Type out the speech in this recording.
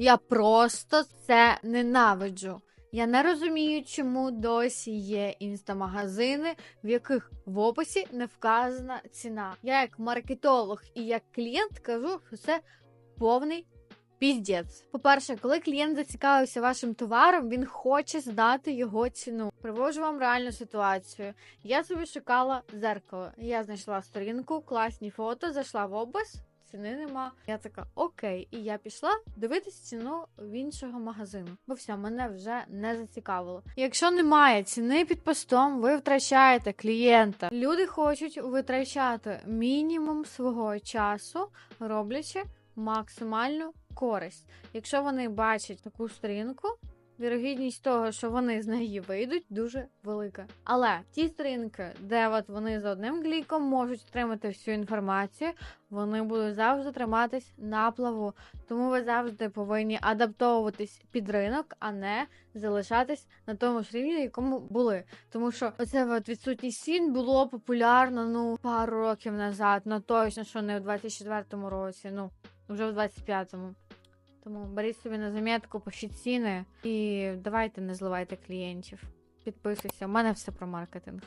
Я просто це ненавиджу. Я не розумію, чому досі є інстамагазини, в яких в описі не вказана ціна. Я як маркетолог і як клієнт кажу, що це повний піздець. По-перше, коли клієнт зацікавився вашим товаром, він хоче знати його ціну. Привожу вам реальну ситуацію. Я собі шукала зеркало. Я знайшла сторінку, класні фото, зайшла в опис. Ціни нема. Я така окей, і я пішла дивитись ціну в іншого магазину. Бо все, мене вже не зацікавило. Якщо немає ціни під постом, ви втрачаєте клієнта. Люди хочуть витрачати мінімум свого часу, роблячи максимальну користь. Якщо вони бачать таку сторінку, вірогідність того, що вони з неї вийдуть, дуже велика. Але ті сторінки, де от вони за одним кліком можуть отримати всю інформацію, вони будуть завжди триматись на плаву. Тому ви завжди повинні адаптовуватись під ринок, а не залишатись на тому ж рівні, якому були. Тому що оце от відсутність цін було популярно ну пару років назад. Ну точно, що не в 24-му році, ну вже в 25-му. Тому беріть собі на замітку, пишіть ціни і давайте не зливайте клієнтів. Підписуйся, у мене все про маркетинг.